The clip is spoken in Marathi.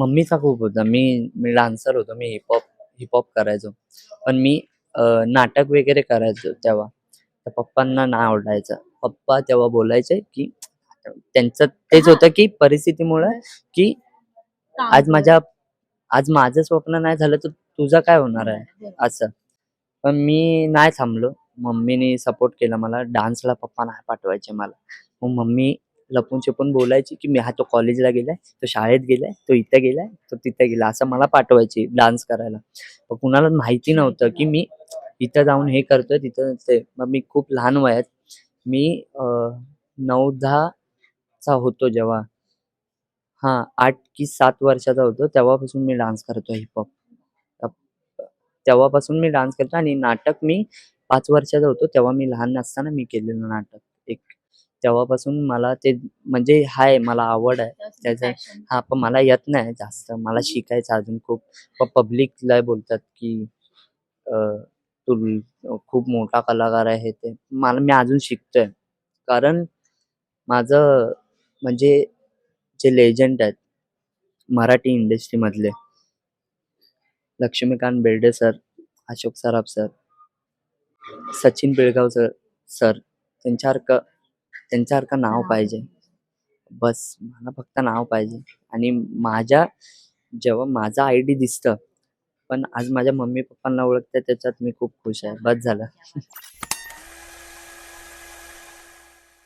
मम्मीचा खूप होता. मी मी डान्सर होतो. मी हिपहॉप हिपहॉप करायचो. पण मी नाटक वगैरे करायचो तेव्हा. तर पप्पांना नाही आवडायचं पप्पा तेव्हा बोलायचे की त्यांचं तेच होतं की परिस्थितीमुळे की आज माझ्या आज माझं स्वप्न नाही झालं तर तुझं काय होणार आहे? असं. पण मी नाही थांबलो. मम्मीने सपोर्ट केला मला. डान्सला पप्पा नाही पाठवायचे मला. मग मम्मी लपून छपून बोलायची की मी हा तो कॉलेजला गेलाय तो शाळेत गेलाय तो इथं गेलाय तो तिथं गेला असं मला पाठवायची डान्स करायला. पण कुणाला माहिती नव्हतं की मी इथं जाऊन हे करतोय तिथं ते. मग मी खूप लहान वयात मी नऊ दहाचा होतो जेव्हा. हा आठ की सात वर्षाचा होतो तेव्हापासून मी डान्स करतो हिपहॉप तेव्हापासून मी डान्स करतो आणि नाटक मी पाच वर्षाचा होतो तेव्हा मी लहान असताना मी केलेलं नाटक. तेव्हापासून मला ते म्हणजे हाय मला आवड आहे. त्याचं हा पण मला येत नाही जास्त. मला शिकायचं अजून खूप. पब्लिकला बोलतात की तू खूप मोठा कलाकार आहे ते. मला मी अजून शिकतोय. कारण माझं म्हणजे जे लेजंड आहेत मराठी इंडस्ट्री मधले Laxmikant Berde sir Ashok Saraf sir Sachin Pilgaon sir sir त्यांच्यासारखं त्यांच्यासारखं नाव पाहिजे. बस मला फक्त नाव पाहिजे. आणि माझ्या जेव्हा माझा आय डी दिसतं पण आज माझ्या मम्मी पप्पांना ओळखते त्याच्यात मी खूप खुश आहे. बस झालं.